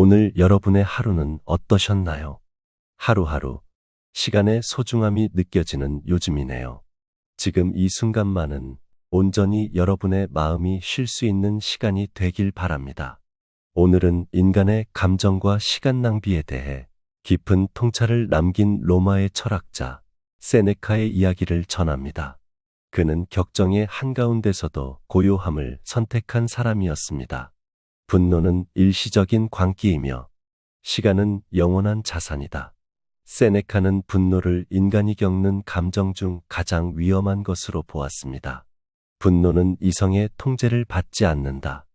오늘 여러분의 하루는 어떠셨나요? 하루하루 시간의 소중함이 느껴지는 요즘이네요. 지금 이 순간만은 온전히 여러분의 마음이 쉴 수 있는 시간이 되길 바랍니다. 오늘은 인간의 감정과 시간 낭비에 대해 깊은 통찰을 남긴 로마의 철학자 세네카의 이야기를 전합니다. 그는 격정의 한가운데서도 고요함을 선택한 사람이었습니다. 분노는 일시적인 광기이며 시간은 영원한 자산이다. 세네카는 분노를 인간이 겪는 감정 중 가장 위험한 것으로 보았습니다. 분노는 이성의 통제를 받지 않는다.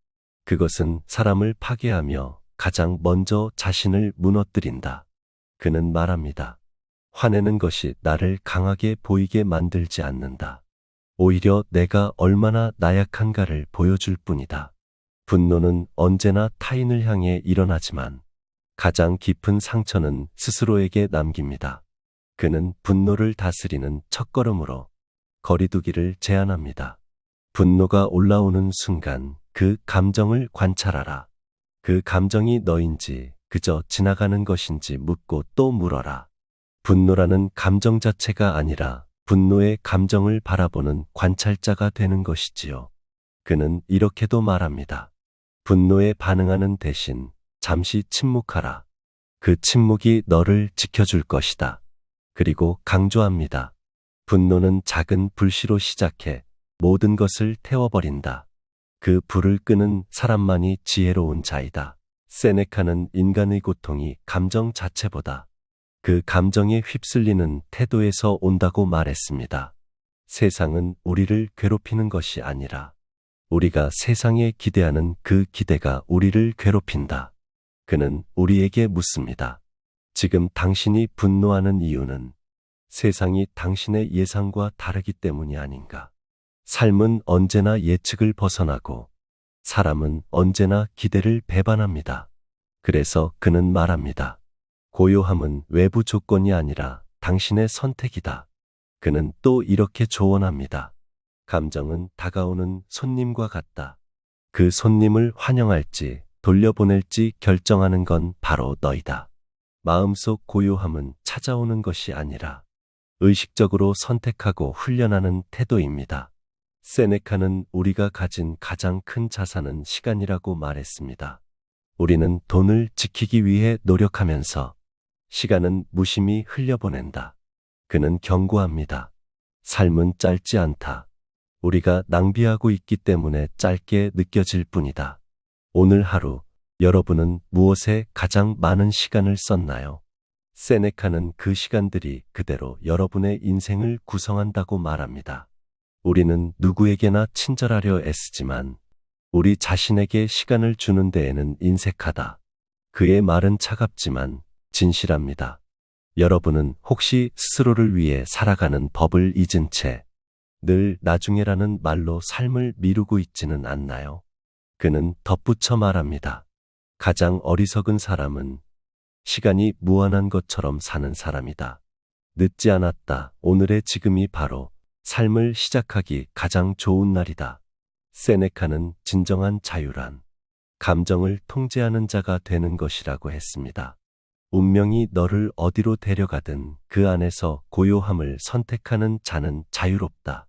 그것은 사람을 파괴하며 가장 먼저 자신을 무너뜨린다. 그는 말합니다. 화내는 것이 나를 강하게 보이게 만들지 않는다. 오히려 내가 얼마나 나약한가를 보여줄 뿐이다. 분노는 언제나 타인을 향해 일어나지만 가장 깊은 상처는 스스로에게 남깁니다. 그는 분노를 다스리는 첫걸음으로 거리두기를 제안합니다. 분노가 올라오는 순간 그 감정을 관찰하라. 그 감정이 너인지 그저 지나가는 것인지 묻고 또 물어라. 분노라는 감정 자체가 아니라 분노의 감정을 바라보는 관찰자가 되는 것이지요. 그는 이렇게도 말합니다. 분노에 반응하는 대신 잠시 침묵하라. 그 침묵이 너를 지켜줄 것이다. 그리고 강조합니다. 분노는 작은 불씨로 시작해 모든 것을 태워버린다. 그 불을 끄는 사람만이 지혜로운 자이다. 세네카는 인간의 고통이 감정 자체보다 그 감정에 휩쓸리는 태도에서 온다고 말했습니다. 세상은 우리를 괴롭히는 것이 아니라 우리가 세상에 기대하는 그 기대가 우리를 괴롭힌다. 그는 우리에게 묻습니다. 지금 당신이 분노하는 이유는 세상이 당신의 예상과 다르기 때문이 아닌가. 삶은 언제나 예측을 벗어나고 사람은 언제나 기대를 배반합니다. 그래서 그는 말합니다. 고요함은 외부 조건이 아니라 당신의 선택이다. 그는 또 이렇게 조언합니다. 감정은 다가오는 손님과 같다. 그 손님을 환영할지 돌려보낼지 결정하는 건 바로 너이다. 마음속 고요함은 찾아오는 것이 아니라 의식적으로 선택하고 훈련하는 태도입니다. 세네카는 우리가 가진 가장 큰 자산은 시간이라고 말했습니다. 우리는 돈을 지키기 위해 노력하면서 시간은 무심히 흘려보낸다. 그는 경고합니다. 삶은 짧지 않다. 우리가 낭비하고 있기 때문에 짧게 느껴질 뿐이다. 오늘 하루 여러분은 무엇에 가장 많은 시간을 썼나요? 세네카는 그 시간들이 그대로 여러분의 인생을 구성한다고 말합니다. 우리는 누구에게나 친절하려 애쓰지만 우리 자신에게 시간을 주는 데에는 인색하다. 그의 말은 차갑지만 진실합니다. 여러분은 혹시 스스로를 위해 살아가는 법을 잊은 채 늘 나중에라는 말로 삶을 미루고 있지는 않나요? 그는 덧붙여 말합니다. 가장 어리석은 사람은 시간이 무한한 것처럼 사는 사람이다. 늦지 않았다. 오늘의 지금이 바로 삶을 시작하기 가장 좋은 날이다. 세네카는 진정한 자유란 감정을 통제하는 자가 되는 것이라고 했습니다. 운명이 너를 어디로 데려가든 그 안에서 고요함을 선택하는 자는 자유롭다.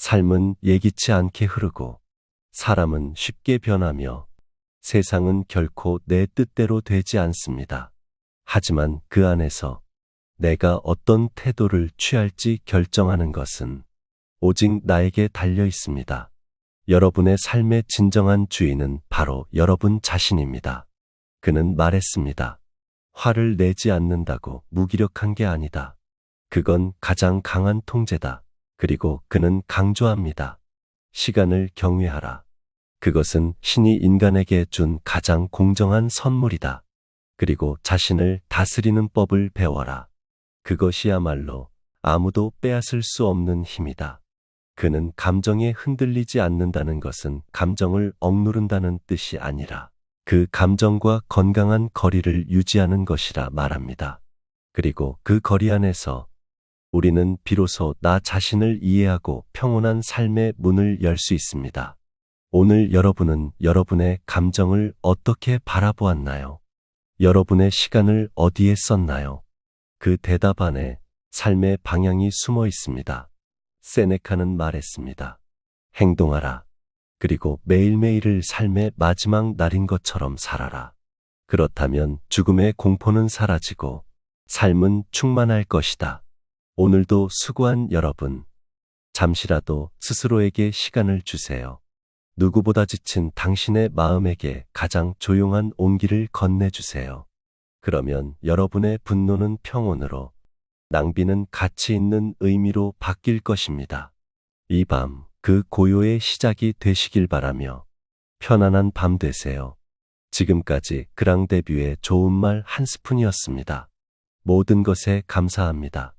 삶은 예기치 않게 흐르고 사람은 쉽게 변하며 세상은 결코 내 뜻대로 되지 않습니다. 하지만 그 안에서 내가 어떤 태도를 취할지 결정하는 것은 오직 나에게 달려 있습니다. 여러분의 삶의 진정한 주인은 바로 여러분 자신입니다. 그는 말했습니다. 화를 내지 않는다고 무기력한 게 아니다. 그건 가장 강한 통제다. 그리고 그는 강조합니다. 시간을 경외하라. 그것은 신이 인간에게 준 가장 공정한 선물이다. 그리고 자신을 다스리는 법을 배워라. 그것이야말로 아무도 빼앗을 수 없는 힘이다. 그는 감정에 흔들리지 않는다는 것은 감정을 억누른다는 뜻이 아니라 그 감정과 건강한 거리를 유지하는 것이라 말합니다. 그리고 그 거리 안에서 우리는 비로소 나 자신을 이해하고 평온한 삶의 문을 열 수 있습니다. 오늘 여러분은 여러분의 감정을 어떻게 바라보았나요? 여러분의 시간을 어디에 썼나요? 그 대답 안에 삶의 방향이 숨어 있습니다. 세네카는 말했습니다. 행동하라. 그리고 매일매일을 삶의 마지막 날인 것처럼 살아라. 그렇다면 죽음의 공포는 사라지고 삶은 충만할 것이다. 오늘도 수고한 여러분. 잠시라도 스스로에게 시간을 주세요. 누구보다 지친 당신의 마음에게 가장 조용한 온기를 건네주세요. 그러면 여러분의 분노는 평온으로, 낭비는 가치 있는 의미로 바뀔 것입니다. 이 밤, 그 고요의 시작이 되시길 바라며 편안한 밤 되세요. 지금까지 그랑데뷰의 좋은 말 한 스푼이었습니다. 모든 것에 감사합니다.